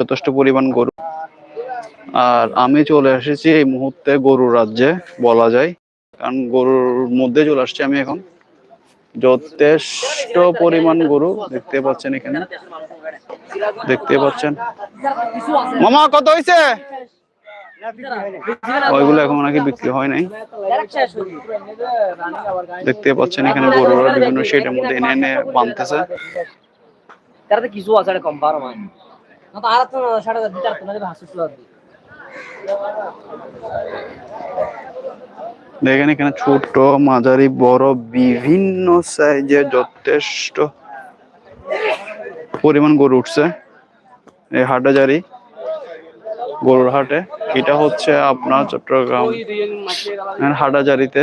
যথেষ্ট পরিমাণ গরু। আর আমি চলে এসেছি এই মুহূর্তে গরুর রাজ্যে, বলা যায়। কারণ গরুর মধ্যে চলে আসছি আমি এখন। যথেষ্ট পরিমাণ গরু দেখতে পাচ্ছেন এখানে। দেখতে পাচ্ছেন। মামা, কত হয়েছে ওইগুলো এখন নাকি বিক্রি হয় নাই। দেখতে পাচ্ছেন এখানে গরুরা বিভিন্ন শেডের মধ্যে এনে এনে বাঁধতেছে। তারা তো কিছু আছে কম বারো দেখেন এখানে ছোট মাঝারি, বড়, বিভিন্ন সাইজের যথেষ্ট পরিমাণ গরু উঠছে। এই হাটাজারি গরুর হাটে। এটা হচ্ছে আপনার চট্টগ্রাম হাটাজারিতে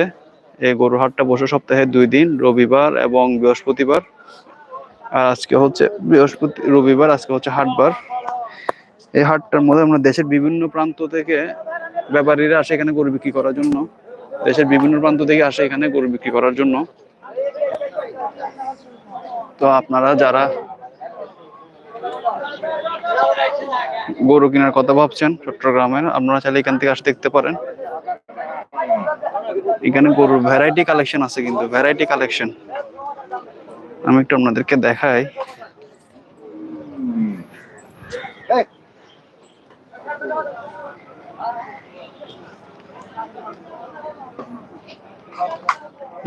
এই গরুর হাটটা বসে সপ্তাহে দুই দিন, রবিবার এবং বৃহস্পতিবার। আর আজকে হচ্ছে বৃহস্পতি, রবিবার, আজকে হচ্ছে হাটবার। এই হাটটার মধ্যে আমরা দেশের বিভিন্ন প্রান্ত থেকে ব্যাপারীরা আসে এখানে গরু বিক্রি করার জন্য। দেশের বিভিন্ন প্রান্ত থেকে আসে এখানে গরু বিক্রি করার জন্য। তো আপনারা যারা গরু কেনার কথা ভাবছেন চট্টগ্রামের, আপনারা চাইলে এখান থেকে আসতে দেখতে পারেন। এখানে গরুর ভ্যারাইটি কালেকশন আছে কিন্তু ভ্যারাইটি কালেকশন আমি একটু আপনাদেরকে দেখাই।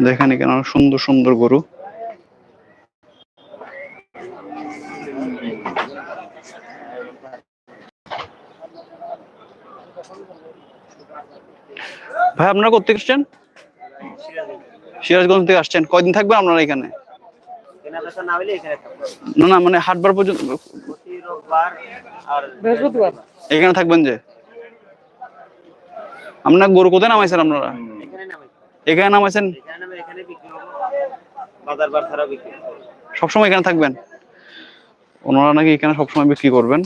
দেখেন এখানে অনেক সুন্দর সুন্দর গরু। ভাই, আপনারা কোথেকে আসছেন? সিরাজগঞ্জ থেকে আসছেন। কয়দিন থাকবেন আপনারা এখানে? না না মানে হাটবার পর্যন্ত বৃহস্পতিবার। এখানে থাকবেন যে? আপনার গরু কোথায় নামাইছেন আপনারা? এখানে নামাইছেন? সবসময় এখানে থাকবেন? ওনারা নাকি এখানে সবসময় বিক্রি করবেন?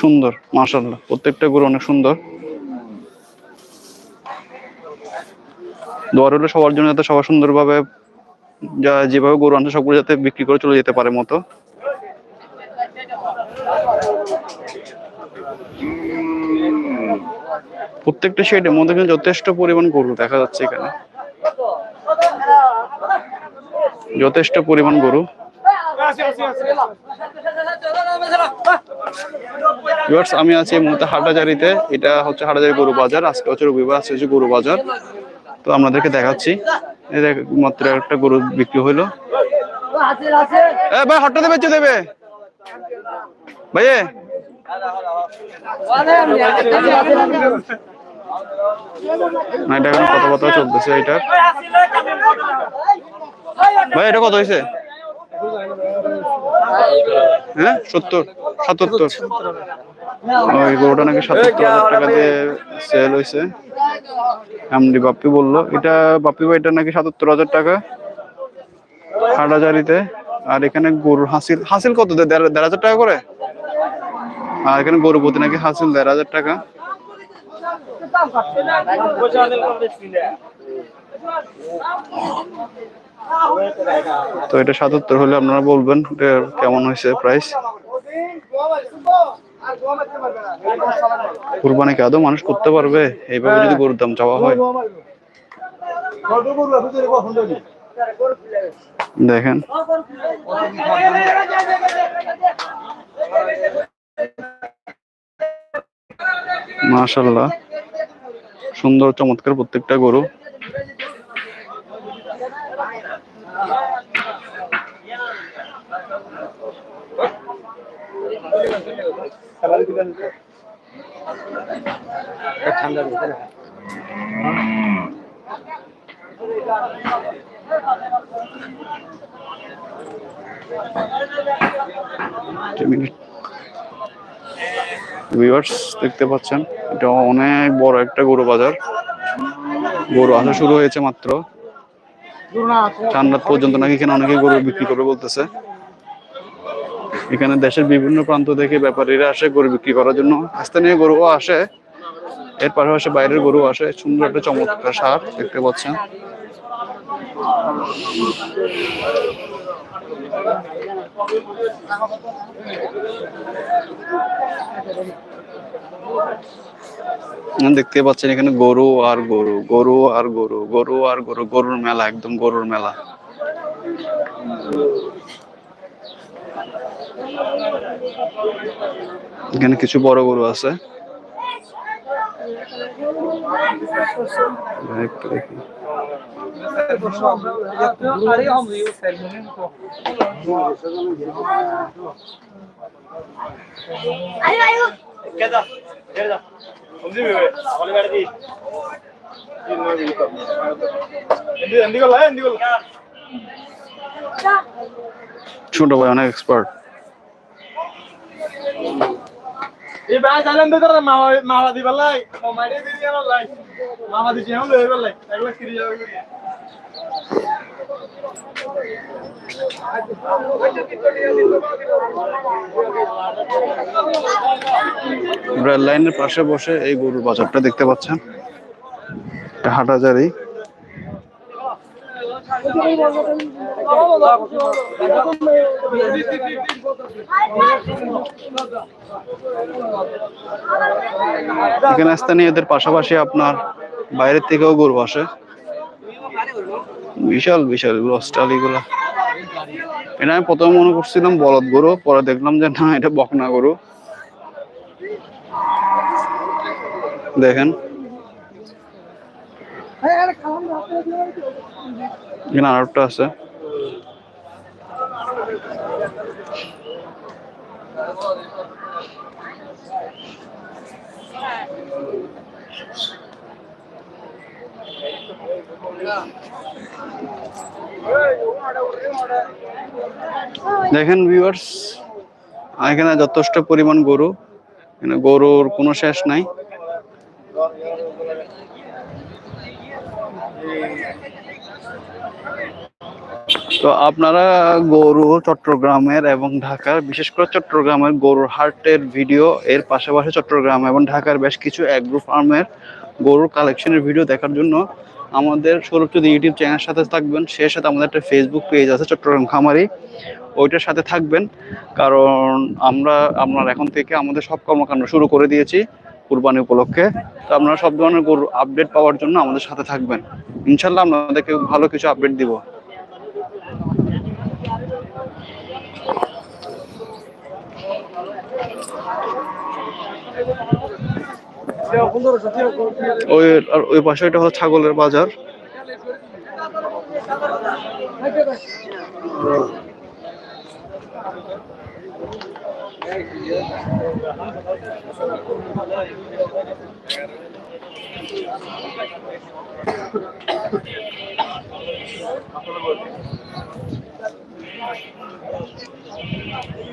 সুন্দর মাশাল্লাহ প্রত্যেকটা গরু অনেক সুন্দর। দোয়ার হলো সবার জন্য যাতে সবার সুন্দরভাবে যা যেভাবে গরু আনছে, সবগুলো যাতে বিক্রি করে চলে যেতে পারে মতো। প্রত্যেকটা শেডের মধ্যে কিন্তু যথেষ্ট পরিমাণ গরু দেখা যাচ্ছে এখানে। যথেষ্ট পরিমাণ গরু। আমি আছি এই মুহূর্তে হাটাজারিতে এটা হচ্ছে হাটাজারি গরু বাজার। আজকে হচ্ছে রবিবার, আজকে হচ্ছে গরু বাজার। তো আপনাদেরকে দেখাচ্ছি। মাত্র একটা গরু বিক্রি হইল। ভাই হঠাৎ বেঁচে দেবে। কত এটা এখন কথাবার্তা চলতেছে এটা ভাই, এটা কত হয়েছে হ্যাঁ? সত্তর, সাতাত্তর। ওই গরুটা নাকি সাতাত্তর হাজার টাকা দিয়ে সেল হয়েছে এমডি বাপ্পি বলল, এটা বাপ্পি ভাই এটা নাকি সাতাত্তর হাজার টাকা হাটাজারিতে? আর এখানে গরুর হাসিল হাসিল কত? দেড় হাজার টাকা করে? আর এখানে গরু প্রতি নাকি হাসিল দেড় হাজার টাকা। তো এটা সাতাত্তর হলে আপনারা বলবেন কেমন হয়েছে প্রাইস কুরবানি আদৌ মানুষ করতে পারবে? এইভাবে যদি গরুর দাম চাওয়া হয়। দেখেন। মাশাল্লাহ সুন্দর চমৎকার প্রত্যেকটা গরু। ভিউয়ার্স দেখতে পাচ্ছেন এটা অনেক বড় একটা গরু বাজার। গরু আসা শুরু হয়েছে মাত্র। রাত পর্যন্ত নাকি এখানে অনেকে গরু বিক্রি করবে বলতেছে। এখানে দেশের বিভিন্ন প্রান্ত থেকে ব্যাপারীরা আসে গরু বিক্রি করার জন্য। স্থানীয় গরুও আসে। এর পাশাপাশি বাইরের গরু আসে। সুন্দর একটা চমৎকার সার দেখতে পাচ্ছেন। দেখতে পাচ্ছেন এখানে গরু আর গরু গরু আর গরু গরু আর গরু, গরুর মেলা, একদম গরুর মেলা। এখানে কিছু বড় গরু আছে। ছোট ভাই অনেক এক্সপার্ট তোরা মামা মামা দিবার লাই দিদি আমার লাই। লাই লাইনের পাশে বসে এই গরুর বাজারটা দেখতে পাচ্ছেন। হাটাজারি এখানে স্থানীয়দের পাশাপাশি আপনার বাইরের থেকেও গরু আসে। বিশাল বিশাল এগুলো, অস্ট্রালি গুলো এটা আমি প্রথমে মনে করছিলাম বলদ গরু, পরে দেখলাম যে না, এটা বকনা গরু। দেখেন। এখানে আরেকটা আছে। দেখেন ভিউয়ার্স এখানে যথেষ্ট পরিমাণ গরু। এখানে গরুর কোনো শেষ নাই। তো আপনারা গরু চট্টগ্রামের এবং ঢাকার, বিশেষ করে চট্টগ্রামের গরুর হাটের ভিডিও এর পাশাপাশি চট্টগ্রাম এবং ঢাকার বেশ কিছু অ্যাগ্রো ফার্মের গরুর কালেকশনের ভিডিও দেখার জন্য আমাদের সৌরভ ইউটিউব চ্যানেলের সাথে থাকবেন। সেই সাথে আমাদের একটা ফেসবুক পেজ আছে চট্টগ্রাম খামারি। ওইটার সাথে থাকবেন। কারণ আমরা, আপনার এখন থেকে আমাদের সব কর্মকাণ্ড শুরু করে দিয়েছি কুরবানি উপলক্ষে। তো আপনারা সব ধরনের গরুর আপডেট পাওয়ার জন্য আমাদের সাথে থাকবেন। ইনশাল্লাহ আপনাদেরকে ভালো কিছু আপডেট দিব। ওই আর ওই পাশে এটা হলো ছাগলের বাজার।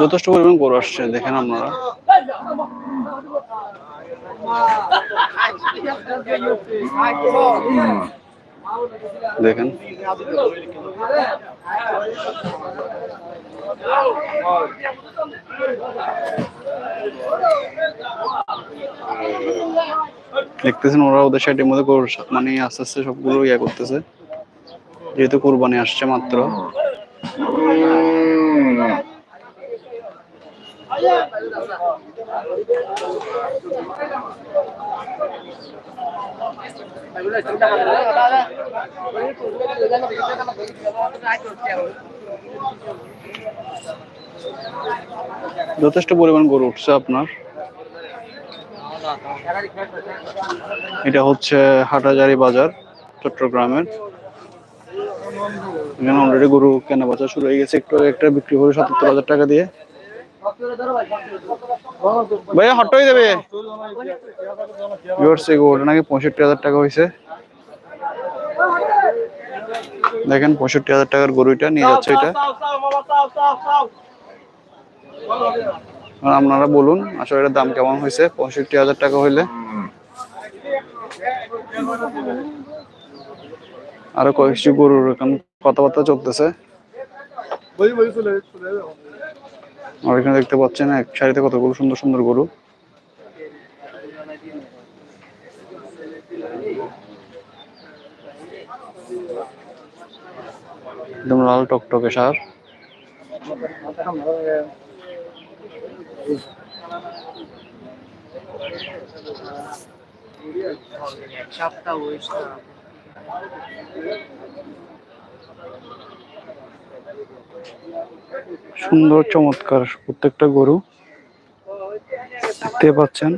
যথেষ্ট পরিমাণ গরু আসছে, দেখেন আপনারা। দেখেন। দেখতেছেন ওরা ওদের সাইডের মধ্যে মানে আস্তে আস্তে সবগুলো ইয়ে করতেছে। যেহেতু কোরবানি আসছে মাত্র। যথেষ্ট পরিমাণ গরু উঠছে আপনার। এটা হচ্ছে হাটাজারি বাজার চট্টগ্রামের। এখানে অলরেডি গরু কেনা বেচা শুরু হয়ে গেছে। একটু একটা বিক্রি করে সত্তর হাজার টাকা দিয়ে। ভাইয়া হট হয়ে যাবে। গরুটা নাকি পঁয়ষট্টি হাজার টাকা হয়েছে। দেখেন, পঁয়ষট্টি হাজার টাকার গরুটা, নিয়ে যাচ্ছে এটা। আপনারা বলুন, আসলে এটার দাম কেমন হয়েছে? পঁয়ষট্টি হাজার টাকা হইলে। আরও কয়েকটি গরুর এখন কথাবার্তা চলতেছে। আর এখানে দেখতে পাচ্ছেন, এক সারিতে কতগুলো সুন্দর সুন্দর গরু। একদম লাল টকটকে সার। সুন্দর, চমৎকার প্রত্যেকটা গরু। দেখতে পাচ্ছেন।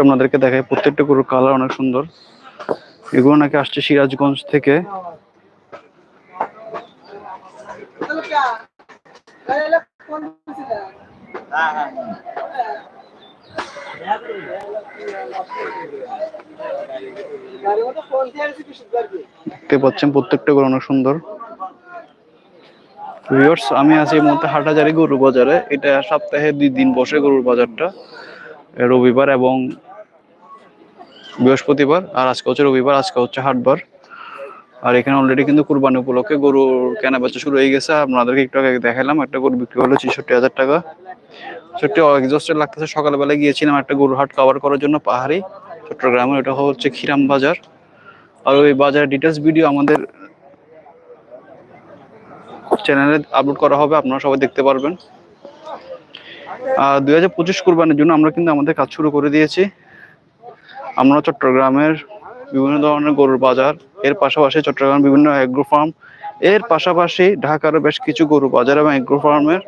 আপনাদেরকে দেখায় প্রত্যেকটা গরুর কালার অনেক সুন্দর। এগুলো নাকি আসছে সিরাজগঞ্জ থেকে। দেখতে পাচ্ছেন, প্রত্যেকটা গরু অনেক সুন্দর। ভিউয়ার্স আমি আছি এই মুহূর্তে হাটাজারি গরুর বাজারে। এটা সপ্তাহে দুই দিন বসে গরুর বাজারটা, রবিবার এবং বৃহস্পতিবার, আর আজকে হচ্ছে রবিবার, আজকে হচ্ছে হাটবার। আর এখানে অলরেডি কিন্তু কুরবানি উপলক্ষে গরুর কেনা বেচা শুরু হয়ে গেছে। আপনাদেরকে একটু আগে দেখালাম একটা গরু বিক্রি হলো ছেষট্টি হাজার টাকা। সত্যি এক্সস্টেড লাগতেছে। সকালবেলা গিয়েছিলাম একটা গরুর হাট কভার করার জন্য পাহাড়ি। চট্টগ্রামে ওটা হচ্ছে খিরাম বাজার। আর ওই বাজারের ডিটেলস ভিডিও আমাদের চ্যানেলে আপলোড করা হবে, আপনারা সবাই দেখতে পারবেন। আর দুই হাজার পঁচিশ কোরবানির জন্য আমরা কিন্তু আমাদের কাজ শুরু করে দিয়েছি। আমরা চট্টগ্রামের বিভিন্ন ধরনের গরুর বাজার, এর পাশাপাশি চট্টগ্রাম বিভিন্ন অ্যাগ্রো ফার্ম এর পাশাপাশি ঢাকারও বেশ কিছু গরু বাজার এবং অ্যাগ্রো ফার্মের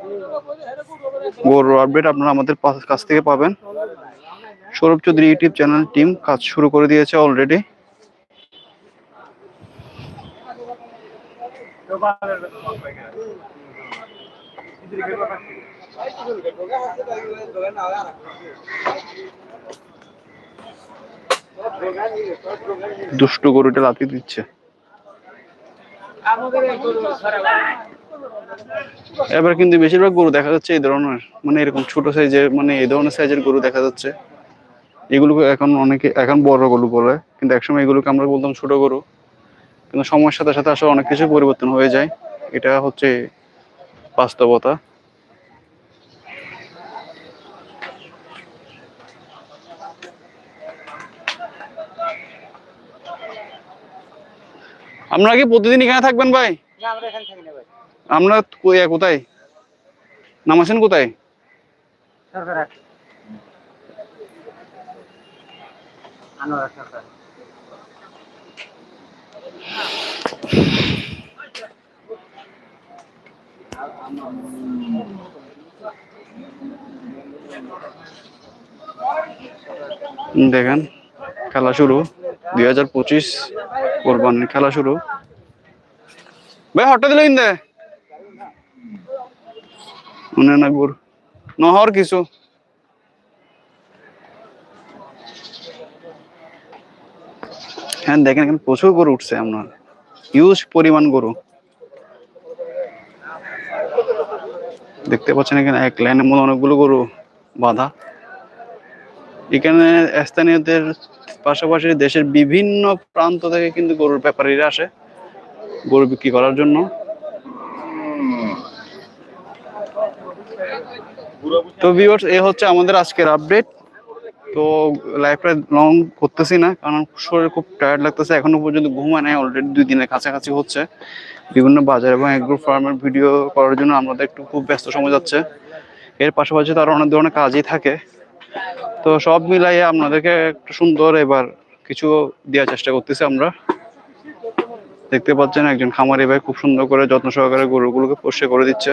গরুর আপডেট আপনারা আমাদের কাছ থেকে পাবেন। Sourav Chowdhury YouTube channel team কাজ শুরু করে দিয়েছে অলরেডি দুষ্টু গরুটা লাথি দিচ্ছে। এবার কিন্তু বেশিরভাগ গরু দেখা যাচ্ছে এই ধরনের মানে এরকম ছোট সাইজের মানে এই ধরনের সাইজের গরু দেখা যাচ্ছে। এগুলোকে এখন অনেকে এখন বড় গরু বলে কিন্তু একসময় এগুলোকে আমরা বলতাম ছোট গরু। কিন্তু সময়ের সাথে সাথে আসলে অনেক কিছু পরিবর্তন হয়ে যায়। এটা হচ্ছে বাস্তবতা। আপনারা কি প্রতিদিন এখানে থাকবেন ভাই? আমরা কোথায়? নামাছেন কোথায়? দেখেন, খেলা শুরু। দুই হাজার পঁচিশ কোরবানির খেলা শুরু। ভাই হঠাৎ দিল ইন্দে। মনে নহর কিছু। হ্যাঁ দেখেন এখানে প্রচুর গরু উঠছে আপনার হিউজ পরিমাণ গরু। দেখতে পাচ্ছেন এখানে এক লাইনের মধ্যে অনেকগুলো গরু বাঁধা। এখানে স্থানীয়দের পাশাপাশি দেশের বিভিন্ন প্রান্ত থেকে কিন্তু গরুর ব্যাপারীরা আসে, গরু বিক্রি করার জন্য। তো ভিউয়ার্স এ হচ্ছে আমাদের আজকের আপডেট তো লাইফটা লং করতেছি না, কারণ শরীর খুব টায়ার্ড লাগতেছে। এখনও পর্যন্ত ঘুমা নেই অলরেডি দুই দিনের কাছাকাছি হচ্ছে। বিভিন্ন বাজার এবং এগ্রো ফার্মের ভিডিও করার জন্য আমাদের একটু খুব ব্যস্ত সময় যাচ্ছে। এর পাশাপাশি তো তার অনেক ধরনের কাজই থাকে। তো সব মিলাইয়ে আপনাদেরকে একটু সুন্দর এবার কিছু দেওয়ার চেষ্টা করতেছি আমরা। দেখতে পাচ্ছেন একজন খামারি ভাই খুব সুন্দর করে যত্ন সহকারে গরুগুলোকে পরিষ্কার করে দিচ্ছে।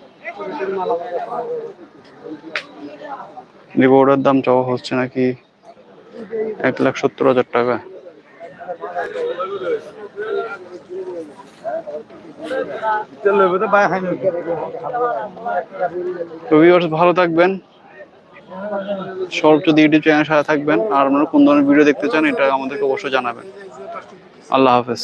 এই গরুটার দাম চাওয়া হচ্ছে নাকি এক লাখ সত্তর হাজার টাকা? ভালো থাকবেন। সর্বোচ্চ ইউটিউব চ্যানেল সাথে থাকবেন, আর আপনারা কোন ধরনের ভিডিও দেখতে চান, এটা আমাদেরকে অবশ্যই জানাবেন। আল্লাহ হাফেজ।